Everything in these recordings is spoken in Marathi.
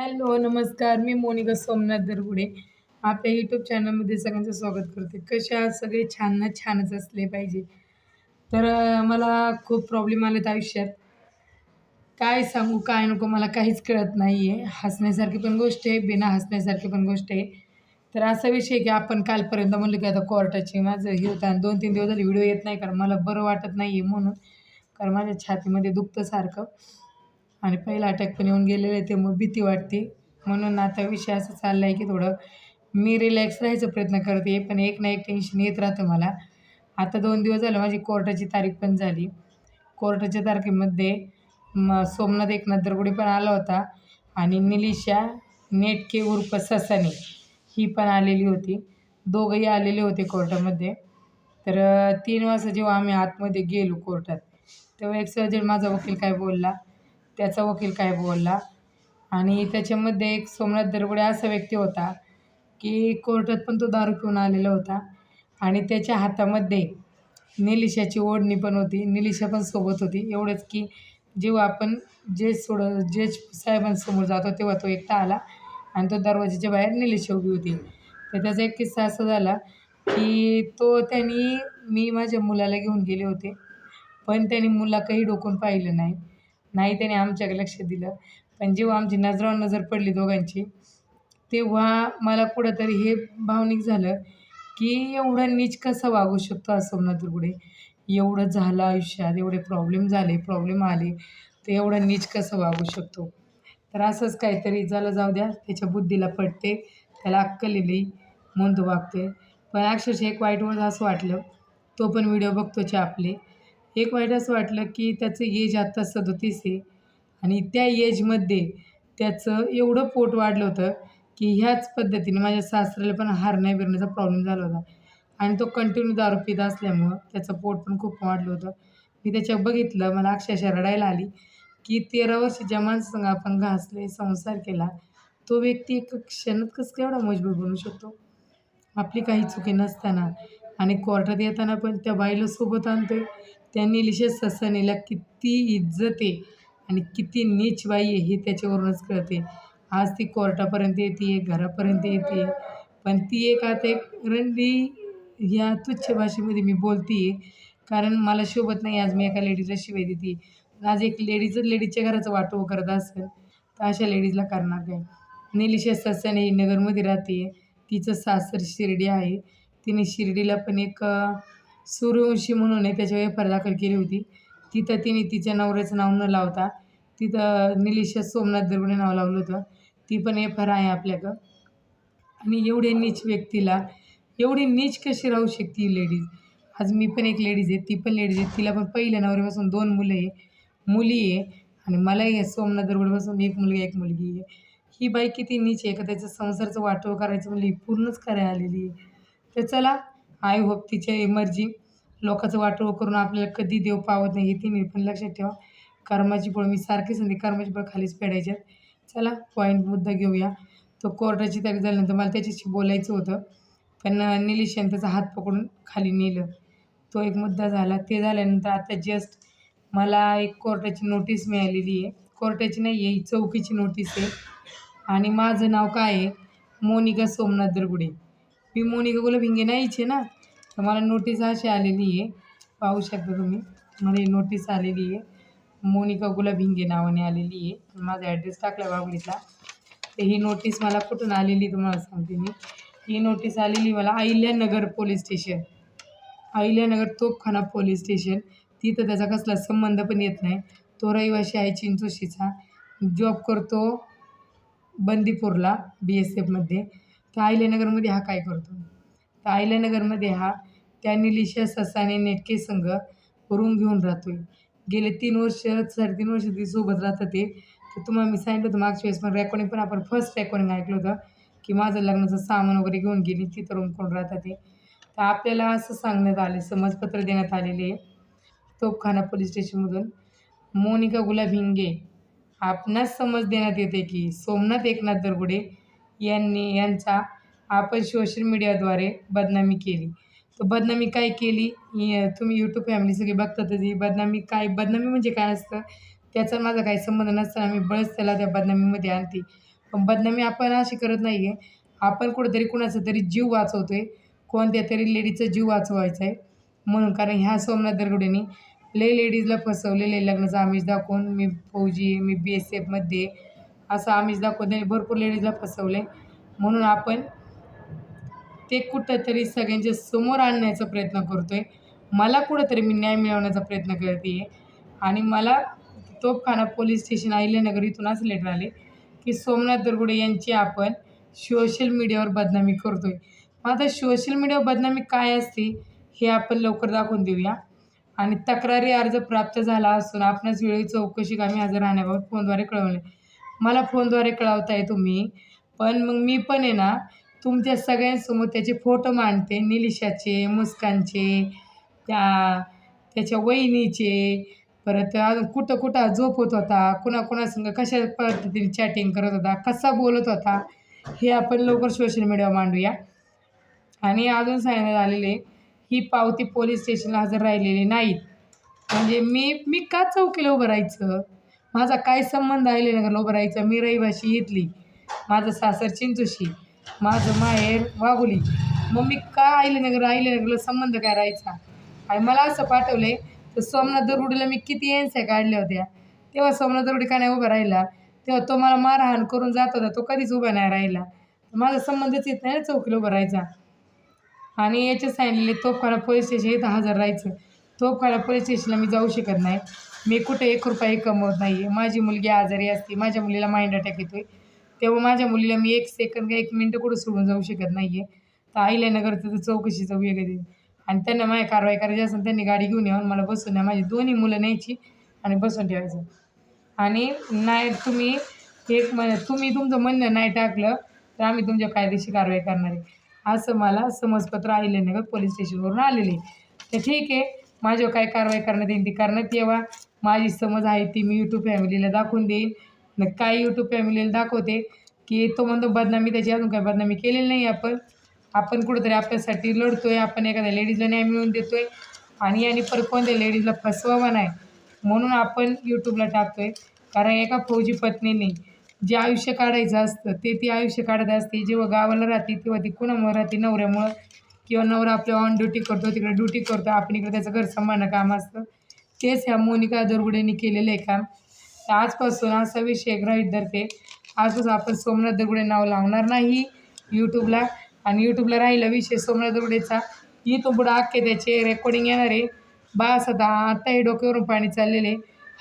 हॅलो नमस्कार. मी मोनिका सोमनाथ दरगुडे. आपल्या यूट्यूब चॅनलमध्ये सगळ्यांचं स्वागत करते. कसे सगळे? छान ना? छानच असले पाहिजे. तर मला खूप प्रॉब्लेम आलेत आयुष्यात. काय सांगू काय नको मला काहीच कळत नाही आहे हसण्यासारखी पण गोष्ट आहे बिना हसण्यासारखी पण गोष्ट आहे. तर असा विषय आहे की आपण कालपर्यंत म्हणलं की आता कोर्टाची माझं हे होतं आणि दोन तीन दिवस झाले व्हिडिओ येत नाही कारण मला बरं वाटत नाही आहे म्हणून. कारण माझ्या छातीमध्ये दुखतं सारखं. आणि पहिला अटॅक पण येऊन गेलेले आहे. त्यामुळे भीती वाटते. म्हणून आता विषय असं चालला आहे की थोडं मी रिलॅक्स राहायचा प्रयत्न करते. पण एक ना एक टेन्शन येत राहतं मला. आता दोन दिवस झालं माझी कोर्टाची तारीख पण झाली. कोर्टाच्या तारखेमध्ये म सोमनाथ एकनाथ दरगुडे पण आला होता. आणि निलिशा नेटके उर्फ ससाने ही पण आलेली होती. दोघंही आलेले होते कोर्टामध्ये. तर तीन वाजता जेव्हा आम्ही आतमध्ये गेलो कोर्टात तेव्हा एक सहजड माझा वकील काय बोलला त्याचा वकील काय बोलला? आणि त्याच्यामध्ये एक सोमनाथ दरगुडे असा व्यक्ती होता की कोर्टात पण तो दारू पिऊन आलेला होता. आणि त्याच्या हातामध्ये निलिशाची ओढणी पण होती. निलिशा पण सोबत होती. एवढंच की जेव्हा आपण जेज सोड जज साहेबांसमोर जातो तेव्हा तो एकटा आला आणि तो दरवाजाच्या बाहेर निलिशा उभी होती. तर त्याचा एक किस्सा असा झाला की तो त्यांनी मी माझ्या मुलाला घेऊन गेले होते. पण त्यांनी काही डोकून पाहिलं नाही. नाही त्याने आमच्याकडे लक्ष दिलं. पण जेव्हा आमची नजरावर नजर पडली दोघांची तेव्हा मला कुठंतरी हे भावनिक झालं की एवढा नीच कसं वागू शकतो हा सोमनाथ दुर्गुडे. एवढं झालं आयुष्यात एवढे प्रॉब्लेम झाले प्रॉब्लेम आले तर एवढं नीच कसं वागू शकतो? तर असंच काहीतरी झालं जाऊ द्या त्याच्या बुद्धीला पडते त्याला अक्कल येली म्हणून तो वागतोय. पण अक्षरशः एक वाईट वेळ असं वाटलं तो पण व्हिडिओ बघतोचे आपले. एक वाईट असं वाटलं की त्याचं एज आत्ता सदोतीस आहे. आणि त्या एजमध्ये त्याचं एवढं पोट वाढलं होतं की ह्याच पद्धतीने माझ्या सासऱ्याला पण हारण्या बिरण्याचा प्रॉब्लेम झाला होता. आणि तो कंटिन्यू दारू पित असल्यामुळं त्याचं पोट पण खूप वाढलं होतं. मी त्याच्या बघितलं मला अक्षरशः रडायला आली की तेरा वर्षाच्या माणसांना आपण घासले संसार केला तो व्यक्ती एक क्षणात कसं केवढा मजबूर बनू शकतो? आपली काही चुकी नसताना आणि कोर्टात येताना पण त्या बाईला सोबत आणतोय. त्या निलिशा ससानीला किती इज्जत आहे आणि किती नीच बाई आहे हे त्याच्यावरूनच कळते. आज ती कोर्टापर्यंत येते घरापर्यंत येते. पण ती एक आता एक रंडी या तुच्छ भाषेमध्ये मी बोलते. आहे कारण मला शोभत नाही आज मी एका लेडीजला शिवाय देते. आज एक लेडीजच लेडीजच्या घराचं वाटोवं करत असेल तर अशा लेडीजला करणार काय? निलिशा ससाने ही नगरमध्ये राहते. तिचं सासर शिर्डी आहे. तिने शिर्डीला पण एक सूर्यवंशी म्हणून आहे त्याच्यावर एफ दाखल केली होती. तिथं तिने तिच्या नवऱ्याचं नाव न लावता तिथं निलिशा सोमनाथ दरगुडे नाव लावलं होतं. ती पण एफ आर आहे आपल्याकडं. आणि एवढे नीच व्यक्तीला एवढी नीच कशी राहू शकते ही लेडीज आज मी पण एक लेडीज आहे ती पण लेडीज आहे. तिला पण पहिल्या नवऱ्यापासून दोन मुलं आहे. मुली आहे आणि मलाही आहे सोमनाथ दरगुडेपासून एक मुलगा एक मुलगी आहे. ही बाई किती नीच आहे का त्याचं संसारचं वाटव करायचं म्हणजे पूर्णच करायला आलेली आहे. तर चला आय होप तिच्या एमर्जी लोकांचं वाटोळ करून आपल्याला कधी देव पावत नाही हे तिने पण लक्षात ठेवा. कर्माची फळ मी सारखी संधी कर्माची फळ खालीच पेडायच्यात चला पॉईंट मुद्दा घेऊया. तो कोर्टाची तारीख झाल्यानंतर मला त्याच्याशी बोलायचं होतं पण निलिशाने त्याचा हात पकडून खाली नेलं. तो एक मुद्दा झाला. ते झाल्यानंतर आता जस्ट मला एक कोर्टाची नोटीस मिळालेली आहे. कोर्टाची नाही आहे ही चौकीची नोटीस आहे. आणि माझं नाव काय आहे? मोनिका सोमनाथ दरगुडे. मी मोनिका भिंगे नाहीच आहे ना? तर मला नोटीस अशी आलेली आहे. पाहू शकता तुम्ही. मला ही नोटीस आलेली आहे. मोनिका गुला भिंगे नावाने आलेली आहे. माझा ॲड्रेस टाकला बाबलीतला. तर ही नोटीस मला कुठून आलेली तुम्हाला सांगते मी. ही नोटीस आलेली मला Ahilyanagar police station Ahilyanagar Topkhana police station तिथं त्याचा कसला संबंध पण येत नाही. तो रहिवाशी आहे चिंचोशीचा. जॉब करतो बंदीपूरला बी एस एफमध्ये तर अहिल्यानगरमध्ये हा काय करतो? तर अहिल्यानगरमध्ये हा त्या निलिशा ससाने नेटके संघ रूम घेऊन राहतोय. गेले तीन वर्ष साडेतीन वर्ष ती सोबत राहतं ते. तर तुम्हाला मी सांगितलं होतं मागच्या वेळेस पण रेकॉर्डिंग पण आपण फर्स्ट रेकॉर्डिंग ऐकलं होतं की माझं लग्नाचं सामान वगैरे घेऊन गेली तिथं रूम कोण राहतात ते. तर आपल्याला असं सांगण्यात आले समजपत्र देण्यात आलेले आहे. तोपखाना पोलीस स्टेशनमधून मोनिका गुलाब हिंगे आपणास समज देण्यात येते की सोमनाथ एकनाथ दरगुडे यांनी यांचा आपण सोशल मीडियाद्वारे बदनामी केली. तर बदनामी काय केली? तुम्ही यूट्यूब फॅमिली सगळी बघतातच ही बदनामी काय? बदनामी म्हणजे काय असतं? त्याचा माझा काही संबंध नसताना मी बळच त्याला त्या बदनामीमध्ये आणते. पण बदनामी आपण अशी करत नाही आहे. आपण कुठंतरी कुणाचा तरी जीव वाचवतो आहे कोणत्या तरी लेडीचा जीव वाचवायचा आहे. म्हणून कारण ह्या सोमनाथ दरगुडेंनी लय लेडीजला फसवलेले लग्नाचं आमिष दाखवून मी फौजी मी बी एस एफमध्ये असं आम्हीच दाखवून भरपूर लेडीजला फसवले म्हणून आपण ते कुठंतरी सगळ्यांच्या समोर आणण्याचा प्रयत्न करतो आहे मला कुठंतरी मी न्याय मिळवण्याचा प्रयत्न करते आहे आणि मला तोफखाना पोलीस स्टेशन अहिल्यानगर इथूनच लेटर आले की सोमनाथ दरगुडे यांची आपण सोशल मीडियावर बदनामी करतो आहे मग आता सोशल मीडियावर बदनामी काय असते हे आपण लवकर दाखवून देऊया. आणि तक्रारी अर्ज प्राप्त झाला असून आपणास वेळी चौकशी कामी हजर राहण्याबाबत फोनद्वारे कळवले मला फोनद्वारे कळवताय तुम्ही. पण मग मी पण आहे ना तुमच्या सगळ्यांसमोर त्याचे फोटो मांडते निलिशाचे मुस्कानचे त्या त्याच्या वहिनीचे. परत अजून कुठं कुठं झोपत होता कुणाकुणासंग कशा पद्धतीने चॅटिंग करत होता कसा बोलत होता हे आपण लवकर सोशल मीडियावर मांडूया. आणि अजून सांगण्यात आलेले ही पावती पोलीस स्टेशनला हजर राहिलेली नाहीत. म्हणजे मी मी का चौकीला उभं राहायचं? माझा काय संबंध आहे नगर उभं राहायचा मी रहिवाशी इथली. माझं सासर चिंचोशी माझं माहेर वाघोली. मग मी का आहिलेनगर आहिलेनगरला संबंध काय राहायचा? आणि मला असं पाठवले तर सोमनाथ दरुडीला मी किती एन्स्या काढल्या होत्या? तेव्हा सोमनाथ दरुडी का नाही उभा राहिला? तेव्हा तो मला मारहाण करून जात होता तो कधीच उभा नाही राहिला. माझा संबंधच येत नाही चौकीला उभा राहायचा. आणि याचे सांगितलेले तोफखाना पोलीस स्टेशन इथं हजर राहायचं. तोफखाना पोलीस स्टेशनला मी जाऊ शकत नाही. मी कुठे एक रुपयाही कमवत नाही आहे माझी मुलगी आजारी असते माझ्या मुलीला माइंड अटॅक येतो आहे तेव्हा माझ्या मुलीला मी एक सेकंद का एक मिनटं कुठं सोडून जाऊ शकत नाही आहे तर अहिल्यानगरचं तर चौकशीचं वेगळं आणि त्यांना माझी कारवाई करायची असेल त्यांनी गाडी घेऊन यावं मला बसून या. माझी दोन्ही मुलं न्यायची आणि बसून ठेवायचं. आणि नाही तुम्ही एक म्हण तुम्ही तुमचं म्हणणं नाही टाकलं तर आम्ही तुमच्या कायदेशीर कारवाई करणार आहे. असं मला समजपत्र अहिल्यानगर पोलीस स्टेशनवरून आलेले तर ठीक आहे. माझ्यावर काय कारवाई करण्यात येईल ती करण्यात यावा. माझी समज आहे ती मी यूट्यूब फॅमिलीला दाखवून देईन. काय यूट्यूब फॅमिलीला दाखवते की तो म्हणतो बदनामी त्याची अजून काय बदनामी केलेली नाही आपण. आपण कुठंतरी आपल्यासाठी लढतोय आपण एखाद्या लेडीजला न्याय मिळवून देतोय. आणि याने परत कोणत्या लेडीजला फसवावा नाही? म्हणून आपण यूट्यूबला टाकतोय. कारण एका फौजी पत्नीने जे आयुष्य काढायचं असतं ते ती आयुष्य काढत असते. जेव्हा गावाला राहते तेव्हा ती कुणामुळे राहते? नवऱ्यामुळं. किंवा नवरा आपल्या ऑन ड्युटी करतो तिकडे ड्युटी करतो आपण इकडे त्याचं घर सांभाळणं काम असतं. तेच ह्या मोनिका दरगुडेंनी केलेलं आहे काम. तर आजपासून असा विषय ग्रहित धरते. आजपासून आपण सोमनाथ दरगुडे नाव लावणार नाही यूट्यूबला आणि यूट्यूबला राहिला विषय सोमनाथ दरगुडेचा इथून पुढं अख्खे त्याचे रेकॉर्डिंग येणार आहे. बास आता आता हे डोक्यावरून पाणी चाललेले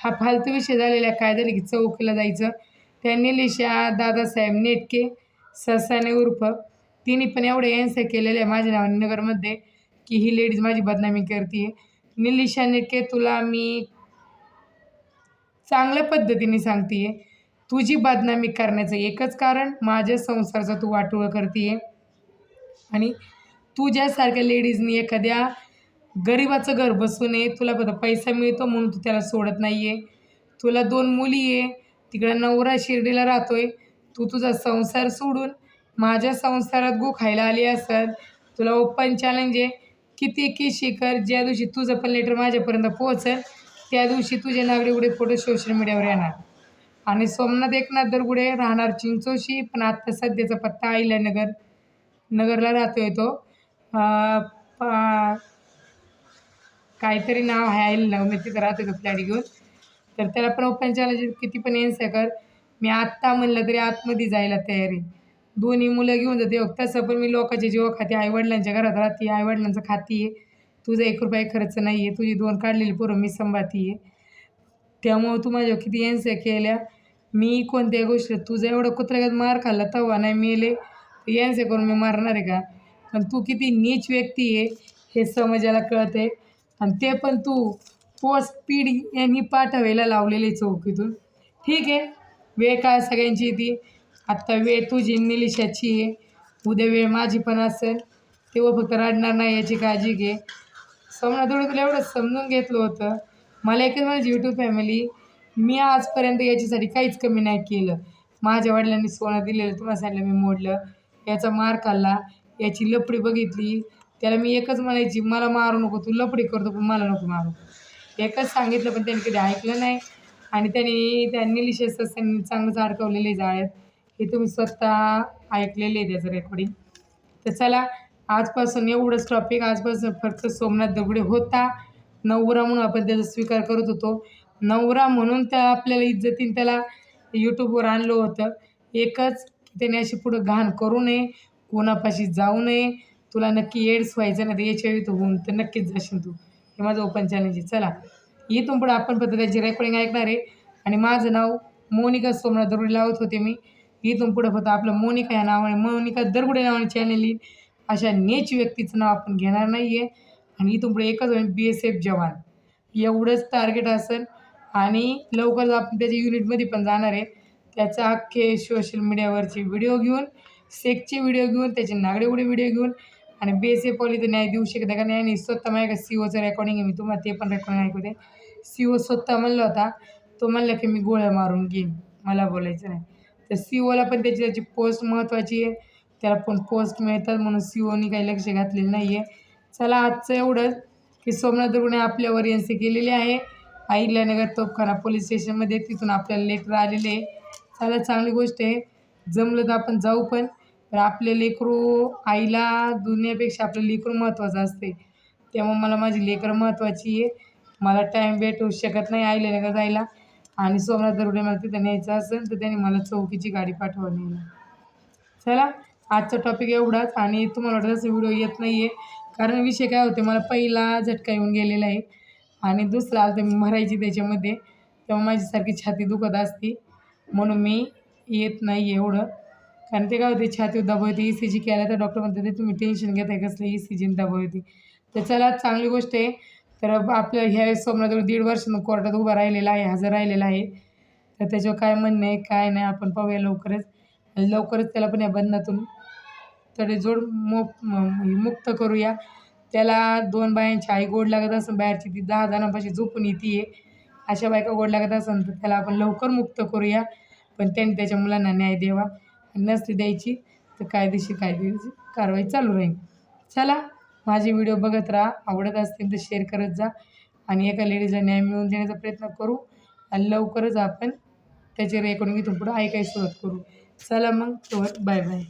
हा फालतू विषय झालेला आहे. काय झालं की चौकीला जायचं? त्यांनी लिशा दादासाहेब नेटके ससाने उर्फ तिने पण एवढे एन्सर केलेले आहे माझ्या नावाने नगरमध्ये की ही लेडीज माझी बदनामी करते निलिशाने के तुला मी चांगल्या पद्धतीने सांगते तुझी बदनामी करण्याचं एकच कारण माझ्या संसाराचा तू वाटोळ करते आणि तुझ्यासारख्या लेडीजनी एखाद्या गरिबाचं घर बसू नये. तुला फक्त पैसा मिळतो म्हणून तू त्याला सोडत नाही आहे तुला दोन मुली आहे. तिकडं नवरा शिर्डीला राहतोय. तू तुझा संसार सोडून माझ्या संसारात गु खायला आली असत तुला ओपन चॅलेंज आहे. किती की शिखर ज्या दिवशी तुझं पण लेटर माझ्यापर्यंत पोहोचेल त्या दिवशी तुझे नागडे उडे फोटो सोशल मीडियावर येणार. आणि सोमनाथ एकनाथ दरगुडे राहणार चिंचोशी पण आत्ता सध्याचा पत्ता अहिल्यानगर नगरला राहतोय तो. काहीतरी नाव आहे अहिल्यानगर मी तिथं राहतो तो फ्लॅट घेऊन. तर त्याला पण ओपन चॅलेंज किती पण येईन कर. मी आत्ता म्हणलं तरी आतमध्ये जायला तयारी दोन्ही मुलं घेऊन जाते. तसं पण मी लोकांची जेव्हा खाते आईवडिलांच्या घरात राहते आईवडिलांचं खाती. आहे तुझा एक रुपया खर्च नाही आहे तुझी दोन काढलेली पोरं मी संभाती आहे त्यामुळं तू माझ्या किती एन्सर केल्या. मी कोणत्या गोष्टी तुझं एवढं कुत्र्यात मार खाल्ला तवा नाही मेले. यांचे करून मी मारणार आहे का? पण तू किती नीच व्यक्ती आहे हे समाजाला कळते आणि ते पण तू पोस्ट पिढी यांनी पाठवायला लावलेले चौकीतून. ठीक आहे? वेळ काय सगळ्यांची ती आत्ता वेळ तुझी निलिशाची आहे. उद्या वेळ माझी पण असेल. तेव्हा फक्त रडणार नाही याची काळजी घे. सोमनाथ तुला एवढं समजून घेतलं होतं. मला एकच माझी यूट्यूब फॅमिली मी आजपर्यंत याच्यासाठी काहीच कमी नाही केलं. माझ्या वडिलांनी सोनं दिलेलं तुम्हाला सांगितलं मी मोडलं. याचा मार खाल्ला याची लपडी बघितली. त्याला मी एकच म्हणायची मला मारू नको तू लपडी करतो पण मला नको मारू. एकच सांगितलं पण त्यांनी कधी ऐकलं नाही. आणि त्यांनी त्या निलिशेस त्यांनी चांगलंच अडकवलेले जाळ्यात. हे तुम्ही स्वतः ऐकलेले आहे त्याचं रेकॉर्डिंग तर चला आजपासून एवढंच टॉपिक आजपासून फक्त सोमनाथ दगडे होता. नवरा म्हणून आपण त्याचा स्वीकार करत होतो. नवरा म्हणून त्या आपल्याला इज्जतीने त्याला यूट्यूबवर आणलं होतं. एकच त्याने अशी पुढं घाण करू नये कोणापाशी जाऊ नये. तुला नक्की एड्स व्हायचं ना तर आय व्ही तू होऊन तर नक्कीच जाशील तू. हे माझं ओपन चॅलेंज आहे. चला इथून पुढे आपण फक्त त्याची रेकॉर्डिंग ऐकणार आहे. आणि माझं नाव मोनिका सोमनाथ दरगुडे लावत होते मी. इथून पुढं फक्त आपलं मोनिका या नावाने मोनिका दरगुडे नावाने चॅनल येईल. अशा नेच व्यक्तीचं नाव आपण घेणार नाही आहे आणि इथून पुढे एकच होईल बी एस एफ जवान. एवढंच टार्गेट असेल. आणि लवकरच आपण त्याच्या युनिटमध्ये पण जाणार आहे. त्याचा अख्खे सोशल मीडियावरचे व्हिडिओ घेऊन सेकचे व्हिडिओ घेऊन त्याचे नागडे उडे व्हिडिओ घेऊन आणि बी एस एफ तर न्याय देऊ शकत नाही. आणि स्वतः माझ्या सी ओचं रेकॉर्डिंग आहे. मी तुम्हाला ते पण रेकॉर्डिंग ऐकू दे. सी ओ स्वतः म्हणलं होता तो म्हणला की मी गोळ्या मारून घेईन. मला बोलायचं नाही. तर सी ओला पण त्याची त्याची पोस्ट महत्त्वाची आहे. त्याला पण पोस्ट मिळतात म्हणून सी ओनी काही लक्ष घातलेलं नाही आहे चला आजचं एवढंच की सोमनाथ दुर्गुणे आपल्यावर एन सी केलेली आहे. अहिल्यानगर तोपखाना पोलीस स्टेशनमध्ये तिथून आपल्याला लेटर आलेले आहे. चला चांगली गोष्ट आहे. जमलं तर आपण जाऊ पण. तर आपले लेकरू आईला दुनियापेक्षा आपलं लेकरू महत्त्वाचं असते त्यामुळे मला माझी लेकरं महत्त्वाची आहे. मला टाईम भेटू शकत नाही आईल्यानगर जायला. आणि सोमनाथ दरोडे मला तिथं न्यायचं असेल तर त्यांनी मला चौकीची गाडी पाठवली चला आजचा टॉपिक एवढाच आणि तुम्हाला वाटत असं व्हिडिओ येत नाही आहे कारण विषय काय होते मला पहिला झटका येऊन गेलेला आहे आणि दुसरा आलं तर मी मरायची त्याच्यामध्ये. तेव्हा माझ्यासारखी छाती दुखत असते. म्हणून मी येत नाही एवढं. कारण ते काय होते छाती दबाव येते ई सी जी केला तर डॉक्टर म्हणतात ते तुम्ही टेन्शन घेताय कसलं ई सी जीने दबाव तर चला चांगली गोष्ट आहे. तर आपलं ह्या सोमनाथ दीड वर्ष कोर्टात उभा राहिलेला आहे हजर राहिलेला आहे. तर त्याच्यावर काय म्हणणं आहे काय नाही आपण पाहूया लवकरच. आणि लवकरच त्याला पण या बंधनातून तडेजोड मो मुक्त करूया. त्याला दोन बायांची आई गोड लागत असेल बाहेरची ती दहा जणांपाशी झोपून येते अशा बायका गोड लागत असेल तर त्याला आपण लवकर मुक्त करूया. पण त्यांनी त्याच्या मुलांना न्याय द्यावा. आणि नसती द्यायची तर कायदेशीर कायदेशीर कारवाई चालू राहील. चला माझे व्हिडिओ बघत राहा. आवडत असतील तर शेअर करत जा. आणि एका लेडीजला न्याय मिळवून देण्याचा प्रयत्न करू. आणि लवकरच आपण त्याचे रेकॉर्डिंग इथून पुढं ऐकायला सुरुवात करू. चला मग बाय बाय